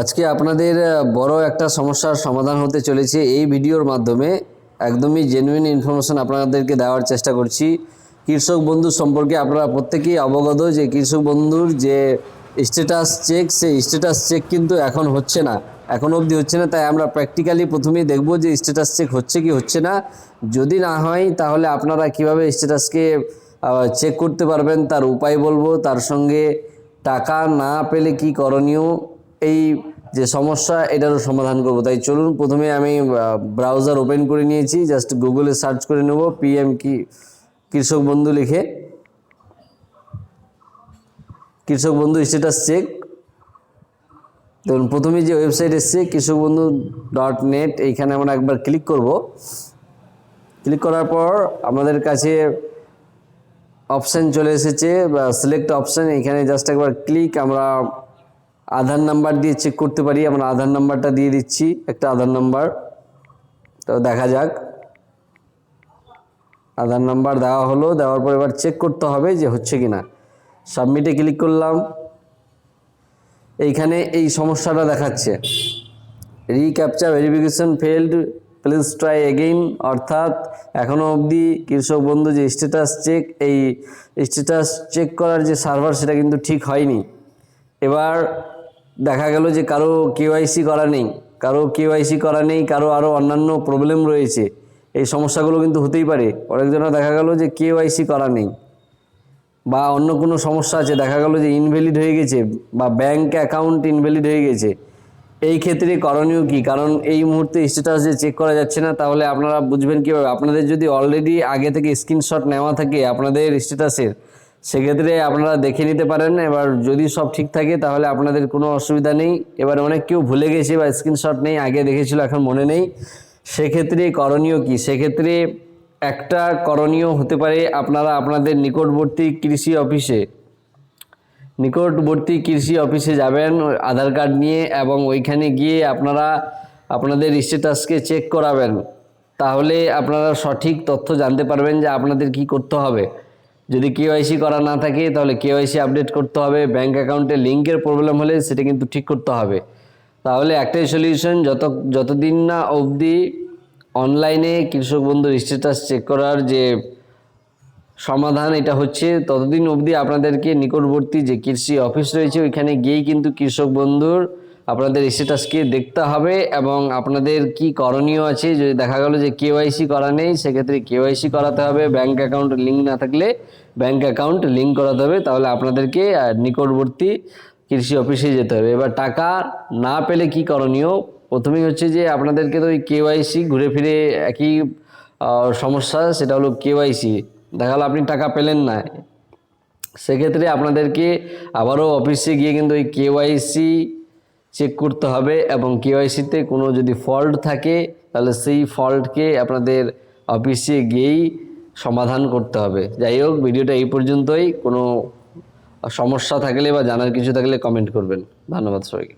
আজকে আপনাদের বড় একটা সমস্যার সমাধান হতে চলেছে। এই ভিডিওর মাধ্যমে একদমই জেনুইন ইনফরমেশন আপনাদেরকে দেওয়ার চেষ্টা করছি। কৃষক বন্ধু সম্পর্কে আপনারা প্রত্যেকেই অবগত যে কৃষক বন্ধুর যে স্ট্যাটাস চেক সেই স্ট্যাটাস চেক কিন্তু এখন হচ্ছে না। এখন অবধি হচ্ছে না, তাই আমরা প্র্যাকটিক্যালি প্রথমেই দেখব যে স্ট্যাটাস চেক হচ্ছে কি হচ্ছে না। যদি না হয়, তাহলে আপনারা কীভাবে স্ট্যাটাসকে চেক করতে পারবেন, তার উপায় বলব। তার সঙ্গে টাকা না পেলে কি করণীয়? এই যে সমস্যা, এটারও সমাধান করব। তাই চলুন, প্রথমে আমি ব্রাউজার ওপেন করে নিয়েছি। জাস্ট গুগলে সার্চ করে নেব পিএম কি, কৃষক বন্ধু লিখে। কৃষক বন্ধু স্ট্যাটাস চেক ধরুন, প্রথমে যে ওয়েবসাইট এসছে, কৃষক বন্ধু ডট নেট এইখানে আমরা একবার ক্লিক করব। ক্লিক করার পর আমাদের কাছে অপশান চলে এসেছে, বা সিলেক্ট অপশান এখানে জাস্ট একবার ক্লিক আমরা আধার নাম্বার দিয়ে চেক করতে পারি, আমরা আধার নাম্বারটা দিয়ে দিচ্ছি, একটা আধার নাম্বার। তো দেখা যাক। আধার নাম্বার দেওয়া হলো, দেওয়ার পর এবার চেক করতে হবে যে হচ্ছে কি না সাবমিটে ক্লিক করলাম। এইখানে এই সমস্যাটা দেখাচ্ছে। Recaptcha verification failed please try again অর্থাৎ এখনও অবধি কৃষক বন্ধু যে স্ট্যাটাস চেক এই স্ট্যাটাস চেক করার যে সার্ভার সেটা কিন্তু ঠিক হয়নি। এবার দেখা গেল যে কারও কেওয়াইসি করা নেই, কারও কেওয়াইসি করা নেই, কারও আরও অন্যান্য প্রবলেম রয়েছে। এই সমস্যাগুলো কিন্তু হতেই পারে। অনেকজনের দেখা গেল যে কেওয়াইসি করা নেই বা অন্য কোনো সমস্যা আছে। দেখা গেল যে ইনভ্যালিড হয়ে গেছে বা ব্যাংক অ্যাকাউন্ট ইনভ্যালিড হয়ে গেছে। এই ক্ষেত্রে করণীয় কি? কারণ এই মুহূর্তে স্ট্যাটাস যে চেক করা যাচ্ছে না, তাহলে আপনারা বুঝবেন কীভাবে? আপনাদের যদি অলরেডি আগে থেকে স্ক্রিনশট নেওয়া থাকে আপনাদের স্ট্যাটাসের সেক্ষেত্রে আপনারা দেখে নিতে পারেন। এবার যদি সব ঠিক থাকে, তাহলে আপনাদের কোনো অসুবিধা নেই। এবার অনেক কেউ ভুলে গেছে বা স্ক্রিনশট নেই, আগে দেখেছিল, এখন মনে নেই। সেক্ষেত্রে করণীয় কি? সেক্ষেত্রে একটা করণীয় হতে পারে, আপনারা আপনাদের নিকটবর্তী কৃষি অফিসে, নিকটবর্তী কৃষি অফিসে যাবেন আধার কার্ড নিয়ে এবং ওইখানে গিয়ে আপনারা আপনাদের স্ট্যাটাসকে চেক করাবেন। তাহলে আপনারা সঠিক তথ্য জানতে পারবেন যে আপনাদের কি করতে হবে। যদি কেওয়াইসি করা না থাকে, তাহলে কেওয়াইসি আপডেট করতে হবে। ব্যাংক অ্যাকাউন্টে লিঙ্কের প্রবলেম হলে সেটা কিন্তু ঠিক করতে হবে। তাহলে একটাই সলিউশন, যত, যতদিন না অবধি অনলাইনে কৃষক বন্ধুর স্ট্যাটাস চেক করার যে সমাধান এটা হচ্ছে, ততদিন অবধি আপনাদেরকে নিকটবর্তী যে কৃষি অফিস রয়েছে, ওইখানে গিয়েই কিন্তু কৃষক বন্ধুর আপনাদের স্ট্যাটাসকে দেখতে হবে এবং আপনাদের কি করণীয় আছে? যদি দেখা গেল যে কেওয়াইসি করা নেই, সেক্ষেত্রে কেওয়াইসি করাতে হবে। ব্যাংক অ্যাকাউন্ট লিঙ্ক না থাকলে ব্যাংক অ্যাকাউন্ট লিঙ্ক করাতে হবে। তাহলে আপনাদেরকে নিকটবর্তী কৃষি অফিসে যেতে হবে। এবার টাকা না পেলে কি করণীয়? প্রথমেই হচ্ছে যে আপনাদেরকে তো ওই কেওয়াইসি ঘুরে ফিরে একই সমস্যা, সেটা হলো কেওয়াইসি দেখা গেলো আপনি টাকা পেলেন না। সেক্ষেত্রে আপনাদেরকে আবারও অফিসে গিয়ে কিন্তু ওই কেওয়াইসি চেক করতে হবে এবং কেওয়াইসিতে কোনো যদি ফল্ট থাকে, তাহলে সেই ফল্টকে আপনাদের অফিসে গিয়েই সমাধান করতে হবে। যাই হোক, ভিডিওটা এই পর্যন্তই। কোনো সমস্যা থাকলে বা জানার কিছু থাকলে কমেন্ট করবেন। ধন্যবাদ সবাইকে।